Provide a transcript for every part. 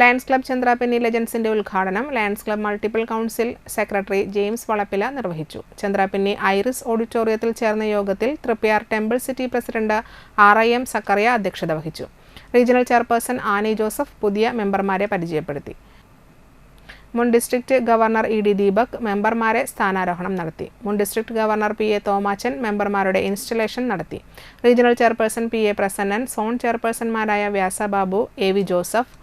Lions club Chandrapinni ലെജൻസിന്റെ ഉദ്ഘാടനം Lions club multiple council secretary James Valappila നിർവഹിച്ചു. ചന്ദ്രാപിന്നി ഐറിസ് ഓഡിറ്റോറിയത്തിൽ ചേർന്ന യോഗത്തിൽ Triprayar temple city president R I M Zacharia അധ്യക്ഷത വഹിച്ചു. റീജിയണൽ ചെയർപേഴ്സൺ ആനി ജോസഫ് പുതിയ മെമ്പർമാരെ പരിചയപ്പെടുത്തി. മുൻ district governor E D Deepak മെമ്പർമാരെ സ്ഥാനാരോഹണം നടത്തി. മുൻ district governor P A Thomachan മെമ്പർമാരുടെ installation നടത്തി. Regional chairperson P A Prasannan zone ചെയർപേഴ്സൺമാരായ Vyasababu A V Joseph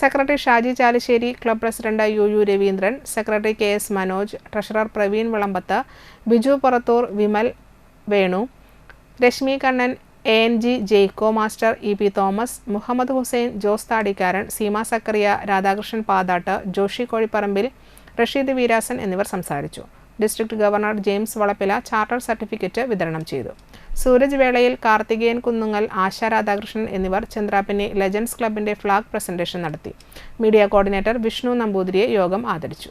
secretary Shaji Chalissery club president U U Raveendran secretary K S Manoj treasurer Praveen Vilampath Biju Purathur Vimal Venu Reshmi Kannan A N G Jaico master E P Thomas Muhammad Hussain Jose Thadikkaran Seema Zacharia Radhakrishnan Pathattu Joshi Kozhipparambil Rasheed Veerasan എന്നിവർ സംസാരിച്ചു. District governor James Valappila charter certificate വിതരണം ചെയ്തു. സൂരജ് വേളയിൽ കാർത്തികേയൻ കുന്നുങ്ങൽ ആശ രാധാകൃഷ്ണൻ എന്നിവർ Chandrapinni legends ക്ലബിന്റെ flag presentation നടത്തി. Media coordinator Vishnu നമ്പൂതിരിയെ യോഗം ആദരിച്ചു.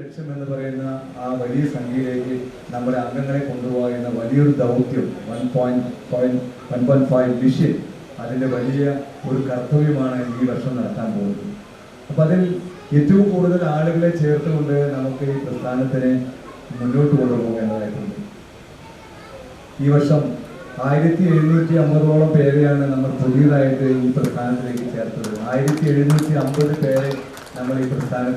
ലക്ഷം എന്ന് പറയുന്ന ആ വലിയ സംഖ്യയിലേക്ക് നമ്മുടെ അംഗങ്ങളെ കൊണ്ടുപോകുക എന്ന വലിയൊരു ദൗത്യം വൺ പോയിന്റ് പോയിന്റ് ഫൈവ് അതിന്റെ വലിയ ഒരു കർത്തവ്യമാണ് ഈ വർഷം നടത്താൻ പോകുന്നത്. അപ്പം അതിൽ ഏറ്റവും കൂടുതൽ ആളുകളെ ചേർത്തുകൊണ്ട് നമുക്ക് ഈ പ്രസ്ഥാനത്തിനെ മുന്നോട്ട് കൊണ്ടുപോകേണ്ടതായിട്ടുണ്ട്. ഈ വർഷം ആയിരത്തി എഴുന്നൂറ്റി അമ്പതോളം പേരെയാണ് നമ്മൾ പുതിയതായിട്ട് ഈ പ്രസ്ഥാനത്തിലേക്ക് ചേർത്തത്. ആയിരത്തി എഴുന്നൂറ്റി അമ്പത് പേരെ നമ്മൾ ഈ പ്രസ്ഥാനത്തിൽ